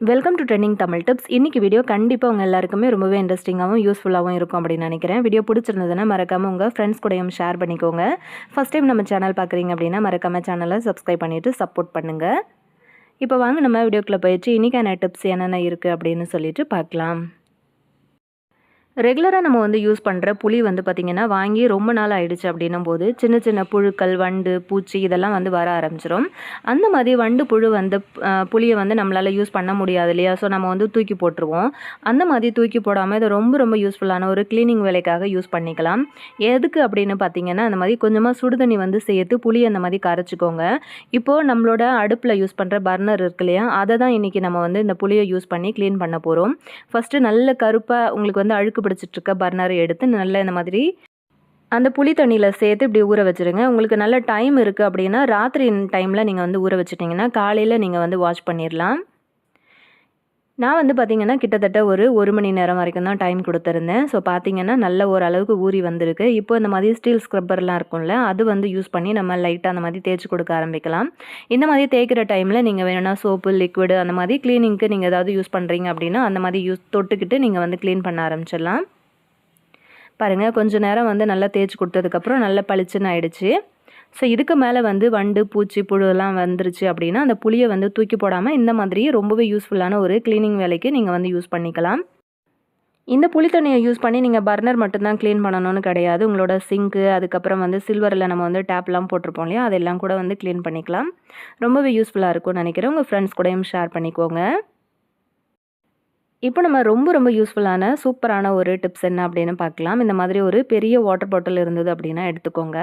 Welcome to trending Tamil tips இன்றைக்கி video கண்டிப்பாக உங்கள் எல்லாருக்குமே ரொம்பவே இன்ட்ரெஸ்டிங்காகவும் யூஸ்ஃபுல்லாகவும் இருக்கும் அப்படின்னு நினைக்கிறேன். வீடியோ பிடிச்சிருந்ததுன்னா மறக்காமல் உங்கள் ஃப்ரெண்ட்ஸ் கூடயும் ஷேர் பண்ணிக்கோங்க. ஃபஸ்ட் டைம் நம்ம சேனல் பார்க்குறீங்க அப்படின்னா மறக்காமல் சேனலை சப்ஸ்கிரைப் பண்ணிவிட்டு சப்போர்ட் பண்ணுங்கள் இப்போ வாங்க நம்ம வீடியோக்குள்ளே போயிடுச்சு. இன்றைக்கான டிப்ஸ் என்னென்ன இருக்குது அப்படின்னு சொல்லிட்டு பார்க்கலாம். ரெகுலராக நம்ம வந்து யூஸ் பண்ணுற புளி வந்து பார்த்திங்கன்னா வாங்கி ரொம்ப நாள் ஆயிடுச்சு அப்படின்னும் போது சின்ன சின்ன புழுக்கள் வண்டு பூச்சி இதெல்லாம் வந்து வர ஆரம்பிச்சிடும் அந்த மாதிரி வண்டு புழு வந்து புளியை வந்து நம்மளால் யூஸ் பண்ண முடியாது இல்லையா? ஸோ நம்ம வந்து தூக்கி போட்டுருவோம். அந்த மாதிரி தூக்கி போடாமல் இதை ரொம்ப ரொம்ப யூஸ்ஃபுல்லான ஒரு க்ளீனிங் வேலைக்காக யூஸ் பண்ணிக்கலாம். எதுக்கு அப்படின்னு பார்த்தீங்கன்னா அந்த மாதிரி கொஞ்சமாக சுடுதண்ணி வந்து சேர்த்து புளி அந்த மாதிரி கரைச்சிக்கோங்க. இப்போது நம்மளோட அடுப்பில் யூஸ் பண்ணுற பர்னர் இருக்கு இல்லையா? அதை தான் இன்றைக்கி நம்ம வந்து இந்த புளியை யூஸ் பண்ணி க்ளீன் பண்ண போகிறோம் ஃபஸ்ட்டு நல்ல கருப்பாக உங்களுக்கு வந்து அழுக்கு பிடிச்சிட்டு இருக்க பர்னரை எடுத்து நல்ல இந்த மாதிரி அந்த புளி தண்ணியில் சேர்த்து இப்படி ஊற வச்சுருங்க. உங்களுக்கு நல்ல டைம் இருக்குது அப்படின்னா ராத்திரி டைமில் நீங்கள் வந்து ஊற வச்சிட்டிங்கன்னா காலையில் நீங்கள் வந்து வாஷ் பண்ணிடலாம் நான் வந்து பார்த்திங்கன்னா கிட்டத்தட்ட ஒரு ஒரு மணி நேரம் வரைக்கும் தான் டைம் கொடுத்துருந்தேன். ஸோ பார்த்தீங்கன்னா நல்ல ஓரளவுக்கு ஊறி வந்திருக்கு. இப்போ இந்த மாதிரி ஸ்டீல் ஸ்க்ரப்பர்லாம் இருக்கும்ல அது வந்து யூஸ் பண்ணி நம்ம லைட்டாக அந்த மாதிரி தேய்ச்சி கொடுக்க ஆரம்பிக்கலாம். இந்த மாதிரி தேய்க்கிற டைமில் நீங்கள் வேணும்னா சோப்பு லிக்விடு அந்த மாதிரி க்ளீனிங்க்கு நீங்கள் ஏதாவது யூஸ் பண்ணுறீங்க அப்படின்னா அந்த மாதிரி யூஸ் தொட்டுக்கிட்டு நீங்கள் வந்து க்ளீன் பண்ண ஆரம்பிச்சிடலாம். பாருங்கள் கொஞ்சம் நேரம் வந்து நல்லா தேய்ச்சி கொடுத்ததுக்கப்புறம் நல்லா பளிச்சுன்னு ஆயிடுச்சு. ஸோ இதுக்கு மேலே வந்து வண்டு பூச்சி புழுலாம் வந்துருச்சு அப்படின்னா அந்த புளியை வந்து தூக்கி போடாமல் இந்த மாதிரி ரொம்பவே யூஸ்ஃபுல்லான ஒரு க்ளீனிங் வேலைக்கு நீங்கள் வந்து யூஸ் பண்ணிக்கலாம். இந்த புளி தண்ணியை யூஸ் பண்ணி நீங்கள் பர்னர் மட்டும்தான் க்ளீன் பண்ணணும்னு கிடையாது. உங்களோட சிங்க்கு அதுக்கப்புறம் வந்து சில்வரில் நம்ம வந்து டேப்லாம் போட்டிருப்போம் இல்லையா? அதெல்லாம் கூட வந்து க்ளீன் பண்ணிக்கலாம். ரொம்பவே யூஸ்ஃபுல்லாக இருக்கும்னு நினைக்கிறேன். உங்கள் ஃப்ரெண்ட்ஸ் கூடயும் ஷேர் பண்ணிக்கோங்க. இப்போ நம்ம ரொம்ப ரொம்ப யூஸ்ஃபுல்லான சூப்பரான ஒரு டிப்ஸ் என்ன அப்படின்னு பார்க்கலாம். இந்த மாதிரி ஒரு பெரிய வாட்டர் பாட்டில் இருந்தது அப்படின்னா எடுத்துக்கோங்க.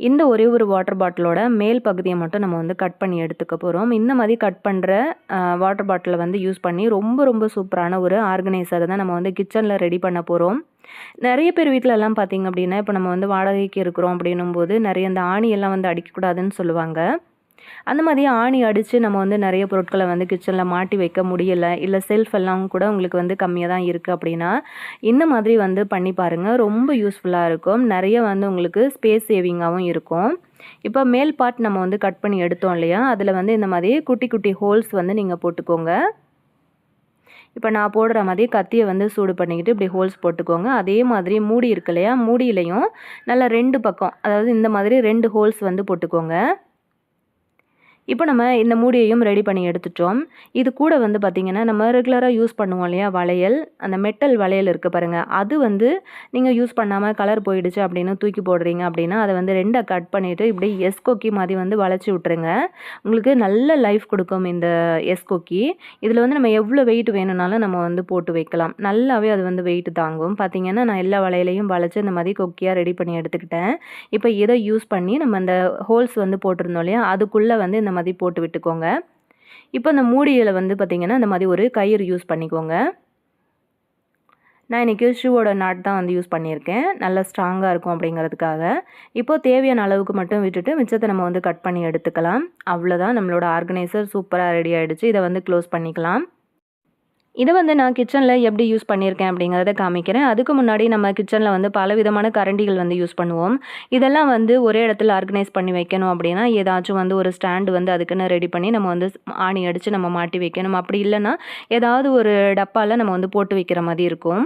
இந்த ஒரே ஒரு வாட்டர் பாட்டிலோட மேல் பகுதியை மட்டும் நம்ம வந்து கட் பண்ணி எடுத்துக்க போகிறோம் இந்த மாதிரி கட் பண்ணுற வாட்டர் பாட்டிலை வந்து யூஸ் பண்ணி ரொம்ப ரொம்ப சூப்பரான ஒரு ஆர்கனைசரை தான் நம்ம வந்து கிச்சனில் ரெடி பண்ண போகிறோம் நிறைய பேர் வீட்டிலலாம் பார்த்தீங்க அப்படின்னா இப்போ நம்ம வந்து வாடகைக்கு இருக்கிறோம் அப்படின்னும் போது நிறைய இந்த ஆணியெல்லாம் வந்து அடிக்கக்கூடாதுன்னு சொல்லுவாங்க. அந்த மாதிரி ஆணி அடித்து நம்ம வந்து நிறைய பொருட்களை வந்து கிச்சனில் மாட்டி வைக்க முடியலை இல்லை செல்ஃப் எல்லாம் கூட உங்களுக்கு வந்து கம்மியாக தான் இருக்குது அப்படின்னா இந்த மாதிரி வந்து பண்ணி பாருங்கள் ரொம்ப யூஸ்ஃபுல்லாக இருக்கும். நிறைய வந்து உங்களுக்கு ஸ்பேஸ் சேவிங்காகவும் இருக்கும். இப்போ மேல் பார்ட் நம்ம வந்து கட் பண்ணி எடுத்தோம் இல்லையா? அதில் வந்து இந்த மாதிரி குட்டி குட்டி ஹோல்ஸ் வந்து நீங்கள் போட்டுக்கோங்க. இப்போ நான் போடுற மாதிரி கத்தியை வந்து சூடு பண்ணிக்கிட்டு இப்படி ஹோல்ஸ் போட்டுக்கோங்க. அதே மாதிரி மூடி இருக்கு இல்லையா? மூடியிலையும் நல்லா ரெண்டு பக்கம் அதாவது இந்த மாதிரி ரெண்டு ஹோல்ஸ் வந்து போட்டுக்கோங்க. இப்போ நம்ம இந்த மூடியையும் ரெடி பண்ணி எடுத்துட்டோம். இது கூட வந்து பார்த்திங்கன்னா நம்ம ரெகுலராக யூஸ் பண்ணுவோம் இல்லையா வளையல். அந்த மெட்டல் வளையல் இருக்குது பாருங்கள் அது வந்து நீங்கள் யூஸ் பண்ணாமல் கலர் போயிடுச்சு அப்படின்னு தூக்கி போடுறீங்க அப்படின்னா அதை வந்து ரெண்டை கட் பண்ணிவிட்டு இப்படி எஸ் கொக்கி மாதிரி வந்து வளைச்சி விட்ருங்க உங்களுக்கு நல்ல லைஃப் கொடுக்கும் இந்த எஸ் கொக்கி இதில் வந்து நம்ம எவ்வளோ வெயிட் வேணும்னாலும் நம்ம வந்து போட்டு வைக்கலாம். நல்லாவே அது வந்து வெயிட் தாங்கும். பார்த்திங்கன்னா நான் எல்லா வளையலையும் வளைச்சி இந்த மாதிரி கொக்கியாக ரெடி பண்ணி எடுத்துக்கிட்டேன். இப்போ இதை யூஸ் பண்ணி நம்ம அந்த ஹோல்ஸ் வந்து போட்டிருந்தோம் இல்லையா அதுக்குள்ளே வந்து இந்த மாதிரி போட்டு விட்டுக்கோங்க. இப்போ இந்த மூடியில் வந்து பார்த்திங்கன்னா இந்த மாதிரி ஒரு கயிறு யூஸ் பண்ணிக்கோங்க. நான் இன்றைக்கி ஷூவோட நாட் தான் வந்து யூஸ் பண்ணியிருக்கேன். நல்லா ஸ்ட்ராங்காக இருக்கும் அப்படிங்கிறதுக்காக. இப்போது தேவையான அளவுக்கு மட்டும் விட்டுட்டு மிச்சத்தை நம்ம வந்து கட் பண்ணி எடுத்துக்கலாம். அவ்வளோதான் நம்மளோட ஆர்கனைசர் சூப்பராக ரெடி ஆகிடுச்சு இதை வந்து க்ளோஸ் பண்ணிக்கலாம். இதை வந்து நான் கிச்சனில் எப்படி யூஸ் பண்ணியிருக்கேன் அப்படிங்கிறத காமிக்கிறேன். அதுக்கு முன்னாடி நம்ம கிச்சனில் வந்து பல விதமான கரண்டிகள் வந்து யூஸ் பண்ணுவோம். இதெல்லாம் வந்து ஒரே இடத்துல ஆர்கனைஸ் பண்ணி வைக்கணும் அப்படின்னா ஏதாச்சும் வந்து ஒரு ஸ்டாண்டு வந்து அதுக்குன்னு ரெடி பண்ணி நம்ம வந்து ஆணி அடித்து நம்ம மாட்டி வைக்கணும். அப்படி இல்லைன்னா ஏதாவது ஒரு டப்பாவில் நம்ம வந்து போட்டு வைக்கிற மாதிரி இருக்கும்.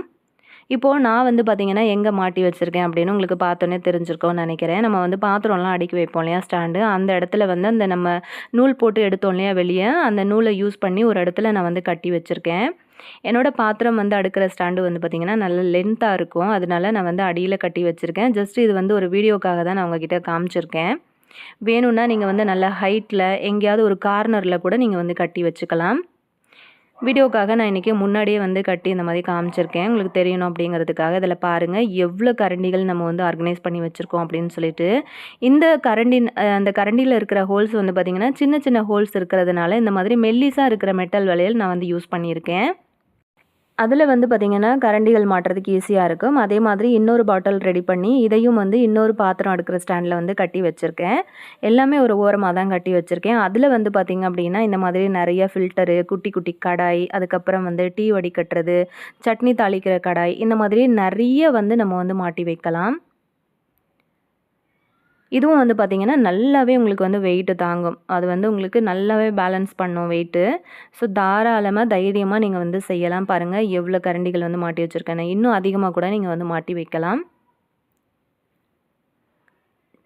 இப்போது நான் வந்து பார்த்திங்கன்னா எங்கே மாட்டி வச்சுருக்கேன் அப்படின்னு உங்களுக்கு பார்த்தோன்னே தெரிஞ்சிருக்கோம்னு நினைக்கிறேன். நம்ம வந்து பாத்திரம்லாம் அடுக்கி வைப்போம் இல்லையா ஸ்டாண்டு அந்த இடத்துல வந்து அந்த நம்ம நூல் போட்டு எடுத்தோம் இல்லையா வெளியே அந்த நூலை யூஸ் பண்ணி ஒரு இடத்துல நான் வந்து கட்டி வச்சுருக்கேன். என்னோடய பாத்திரம் வந்து அடுக்கிற ஸ்டாண்டு வந்து பார்த்திங்கன்னா நல்ல லென்த்தாக இருக்கும். அதனால நான் வந்து அடியில் கட்டி வச்சுருக்கேன். ஜஸ்ட் இது வந்து ஒரு வீடியோக்காக தான் நான் உங்ககிட்ட காமிச்சிருக்கேன். வேணும்னா நீங்கள் வந்து நல்ல ஹைட்டில் எங்கேயாவது ஒரு கார்னரில் கூட நீங்கள் வந்து கட்டி வச்சுக்கலாம். வீடியோக்காக நான் இன்றைக்கி முன்னாடியே வந்து கட்டி இந்த மாதிரி காமிச்சிருக்கேன். உங்களுக்கு தெரியணும் அப்படிங்கிறதுக்காக இதில் பாருங்கள் எவ்வளோ கரண்டிகள் நம்ம வந்து ஆர்கனைஸ் பண்ணி வச்சுருக்கோம் அப்படின்னு சொல்லிட்டு. இந்த கரண்டி அந்த கரண்டியில் இருக்கிற ஹோல்ஸ் வந்து பார்த்திங்கன்னா சின்ன சின்ன ஹோல்ஸ் இருக்கிறதுனால இந்த மாதிரி மெல்லிஸாக இருக்கிற மெட்டல் வளையல் நான் வந்து யூஸ் பண்ணியிருக்கேன். அதில் வந்து பார்த்திங்கன்னா கரண்டிகள் மாட்டுறதுக்கு ஈஸியாக இருக்கும். அதே மாதிரி இன்னொரு பாட்டில் ரெடி பண்ணி இதையும் வந்து இன்னொரு பாத்திரம் அடுக்கிற ஸ்டாண்டில் வந்து கட்டி வச்சுருக்கேன். எல்லாமே ஒரு ஓரமாக தான் கட்டி வச்சுருக்கேன். அதில் வந்து பார்த்திங்க அப்படின்னா இந்த மாதிரி நிறைய ஃபில்டரு குட்டி குட்டி கடாய் அதுக்கப்புறம் வந்து டீ வடிகட்டுறது சட்னி தாளிக்கிற கடாய் இந்த மாதிரி நிறைய வந்து நம்ம வந்து மாட்டி வைக்கலாம். இதுவும் வந்து பார்த்திங்கன்னா நல்லாவே உங்களுக்கு வந்து வெயிட்டு தாங்கும். அது வந்து உங்களுக்கு நல்லாவே பேலன்ஸ் பண்ணும் வெயிட்டு ஸோ தாராளமாக தைரியமாக நீங்கள் வந்து செய்யலாம். பாருங்கள் எவ்வளோ கரண்டிகள் வந்து மாட்டி வச்சுருக்கேன் இன்னும் அதிகமாக கூட நீங்கள் வந்து மாட்டி வைக்கலாம்.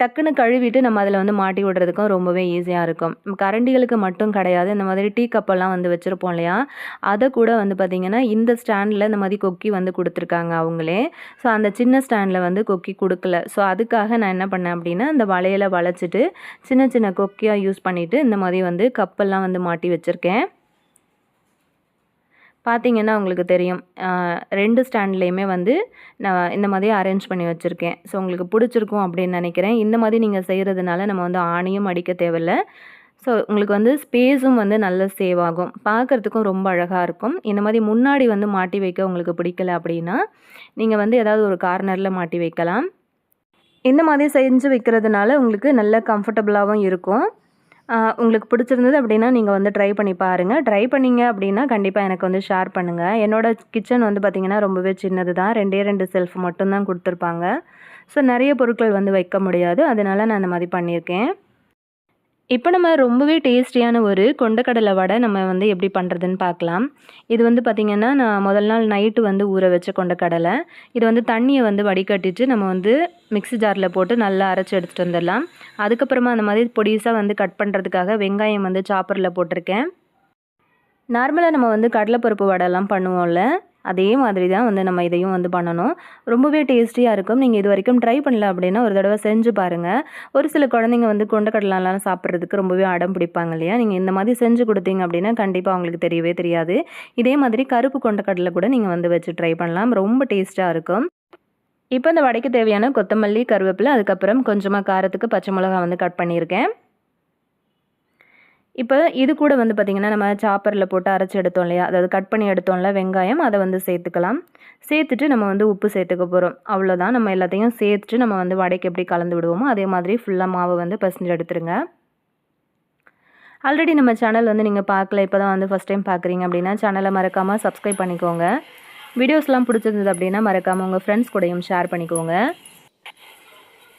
டக்குன்னு கழுவிட்டு நம்ம அதில் வந்து மாட்டி விடுறதுக்கும் ரொம்பவே ஈஸியாக இருக்கும். கரண்டிகளுக்கு மட்டும் கிடையாது. இந்த மாதிரி டீ கப்பெல்லாம் வந்து வச்சுருப்போம் இல்லையா? அதை கூட வந்து பார்த்திங்கன்னா இந்த ஸ்டாண்டில் இந்த மாதிரி கொக்கி வந்து கொடுத்துருக்காங்க அவங்களே. ஸோ அந்த சின்ன ஸ்டாண்டில் வந்து கொக்கி கொடுக்கல. ஸோ அதுக்காக நான் என்ன பண்ணேன் அப்படின்னா அந்த வளையலை வளைச்சிட்டு சின்ன சின்ன கொக்கியாக யூஸ் பண்ணிவிட்டு இந்த மாதிரி வந்து கப்பெல்லாம் வந்து மாட்டி வச்சுருக்கேன். பார்த்தீங்கன்னா உங்களுக்கு தெரியும். ரெண்டு ஸ்டாண்ட்லேயுமே வந்து நான் இந்த மாதிரி அரேஞ்ச் பண்ணி வச்சுருக்கேன். ஸோ உங்களுக்கு பிடிச்சிருக்கும் அப்படின்னு நினைக்கிறேன். இந்த மாதிரி நீங்கள் செய்கிறதுனால நம்ம வந்து ஆணியும் அடிக்க தேவையில்ல. ஸோ உங்களுக்கு வந்து ஸ்பேஸும் வந்து நல்ல சேவ் ஆகும். பார்க்குறதுக்கும் ரொம்ப அழகாக இருக்கும். இந்த மாதிரி முன்னாடி வந்து மாட்டி வைக்க உங்களுக்கு பிடிக்கல அப்படின்னா நீங்கள் வந்து ஏதாவது ஒரு கார்னரில் மாட்டி வைக்கலாம். இந்த மாதிரி செஞ்சு வைக்கிறதுனால உங்களுக்கு நல்ல கம்ஃபர்டபுளாகவும் இருக்கும். உங்களுக்கு பிடிச்சிருந்தது அப்படின்னா நீங்கள் வந்து ட்ரை பண்ணி பாருங்கள் ட்ரை பண்ணிங்க அப்படின்னா கண்டிப்பாக எனக்கு வந்து ஷேர் பண்ணுங்கள் என்னோடய கிச்சன் வந்து பார்த்திங்கன்னா ரொம்பவே சின்னது தான் ரெண்டே ரெண்டு செல்ஃப் மட்டும்தான் கொடுத்துருப்பாங்க. ஸோ நிறைய பொருட்கள் வந்து வைக்க முடியாது. அதனால் நான் அந்த மாதிரி பண்ணியிருக்கேன். இப்போ நம்ம ரொம்பவே டேஸ்டியான ஒரு கொண்டக்கடலை வடை நம்ம வந்து எப்படி பண்ணுறதுன்னு பார்க்கலாம். இது வந்து பார்த்திங்கன்னா நான் முதல் நாள் நைட்டு வந்து ஊற வச்ச கொண்டக்கடலை. இது வந்து தண்ணியை வந்து வடிகட்டிட்டு நம்ம வந்து மிக்ஸி ஜாரில் போட்டு நல்லா அரைச்சி எடுத்துகிட்டு வந்துடலாம். அதுக்கப்புறமா அந்த மாதிரி பொடிசாக வந்து கட் பண்ணுறதுக்காக வெங்காயம் வந்து சாப்பரில் போட்டிருக்கேன். நார்மலாக நம்ம வந்து கடலைப்பருப்பு வடைலாம் பண்ணுவோம்ல. அதே மாதிரி தான் வந்து நம்ம இதையும் வந்து பண்ணணும். ரொம்பவே டேஸ்டியாக இருக்கும். நீங்கள் இது வரைக்கும் ட்ரை பண்ணல அப்படின்னா ஒரு தடவை செஞ்சு பாருங்கள் ஒரு சில குழந்தைங்க வந்து கொண்டக்கடலாம் சாப்பிட்றதுக்கு ரொம்பவே அடம் பிடிப்பாங்க இல்லையா? நீங்கள் இந்த மாதிரி செஞ்சு கொடுத்தீங்க அப்படின்னா கண்டிப்பாக அவங்களுக்கு தெரியவே தெரியாது. இதே மாதிரி கருப்பு கொண்டக்கடலை கூட நீங்கள் வந்து வச்சு ட்ரை பண்ணலாம். ரொம்ப டேஸ்ட்டாக இருக்கும். இப்போ இந்த வடைக்கு தேவையான கொத்தமல்லி கருவேப்பிலை அதுக்கப்புறம் கொஞ்சமாக காரத்துக்கு பச்சை மிளகா வந்து கட் பண்ணியிருக்கேன். இப்போ இது கூட வந்து பார்த்திங்கன்னா நம்ம சாப்பரில் போட்டு அரைச்சி எடுத்தோம் இல்லையா? அதாவது கட் பண்ணி எடுத்தோம்ல வெங்காயம் அதை வந்து சேர்த்துக்கலாம். சேர்த்துட்டு நம்ம வந்து உப்பு சேர்த்துக்க போகிறோம் அவ்வளோதான் நம்ம எல்லாத்தையும் சேர்த்துட்டு நம்ம வந்து வடைக்கு எப்படி கலந்து விடுவோமோ அதே மாதிரி ஃபுல்லாக மாவு வந்து பசஞ்சு எடுத்துருங்க. ஆல்ரெடி நம்ம சேனல் வந்து நீங்கள் பார்க்கல இப்போ தான் வந்து ஃபஸ்ட் டைம் பார்க்குறீங்க அப்படின்னா சேனலை மறக்காமல் சப்ஸ்கிரைப் பண்ணிக்கோங்க. வீடியோஸ்லாம் பிடிச்சிருந்தது அப்படின்னா மறக்காமல் உங்கள் ஃப்ரெண்ட்ஸ் கூடயும் ஷேர் பண்ணிக்கோங்க.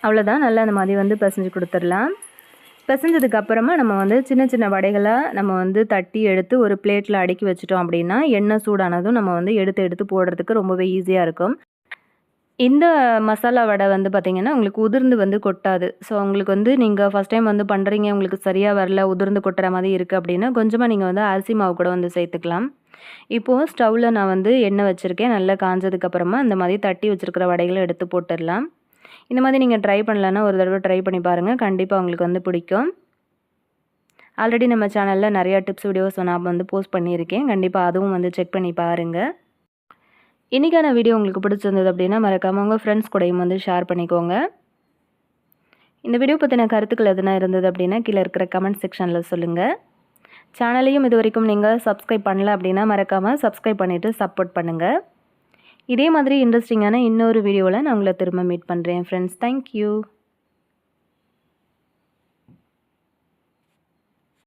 அவ்வளோதான் நல்லா அந்த மாதிரி வந்து பசஞ்சு கொடுத்துடலாம். பிசைஞ்சதுக்கு அப்புறமா நம்ம வந்து சின்ன சின்ன வடைகளை நம்ம வந்து தட்டி எடுத்து ஒரு பிளேட்டில் அடுக்கி வச்சிட்டோம் அப்படின்னா எண்ணெய் சூடானதும் நம்ம வந்து எடுத்து எடுத்து போடுறதுக்கு ரொம்பவே ஈஸியாக இருக்கும். இந்த மசாலா வடை வந்து பார்த்திங்கன்னா உங்களுக்கு உதிர்ந்து வந்து கொட்டாது. ஸோ உங்களுக்கு வந்து நீங்கள் ஃபஸ்ட் டைம் வந்து பண்ணுறீங்க உங்களுக்கு சரியாக வரல உதிர்ந்து கொட்டுற மாதிரி இருக்குது அப்படின்னா கொஞ்சமாக நீங்கள் வந்து அரிசி மாவு கூட வந்து சேர்த்துக்கலாம். இப்போது ஸ்டவ்வில் நான் வந்து எண்ணெய் வச்சுருக்கேன். நல்லா காஞ்சதுக்கப்புறமா இந்த மாதிரி தட்டி வச்சுருக்கிற வடைகளை எடுத்து போட்டுடலாம். இந்த மாதிரி நீங்கள் ட்ரை பண்ணலன்னா ஒரு தடவை ட்ரை பண்ணி பாருங்கள் கண்டிப்பாக உங்களுக்கு வந்து பிடிக்கும். ஆல்ரெடி நம்ம சேனலில் நிறையா டிப்ஸ் வீடியோஸ் நான் வந்து போஸ்ட் பண்ணியிருக்கேன். கண்டிப்பாக அதுவும் வந்து செக் பண்ணி பாருங்கள் இன்றைக்கான வீடியோ உங்களுக்கு பிடிச்சிருந்தது அப்படின்னா மறக்காமல் உங்கள் ஃப்ரெண்ட்ஸ் கூடயும் வந்து ஷேர் பண்ணிக்கோங்க. இந்த வீடியோ பற்றின கருத்துக்கள் எதுனா இருந்தது அப்படின்னா கீழே இருக்கிற கமெண்ட் செக்ஷனில் சொல்லுங்கள் சேனலையும் இது வரைக்கும் நீங்கள் சப்ஸ்கிரைப் பண்ணல அப்படின்னா மறக்காமல் சப்ஸ்கிரைப் பண்ணிவிட்டு சப்போர்ட் பண்ணுங்கள் இதே மாதிரி இன்ட்ரெஸ்டிங்கான இன்னொரு வீடியோவில் நான் உங்களை திரும்ப மீட் பண்ணுறேன் ஃப்ரெண்ட்ஸ் தேங்க்யூ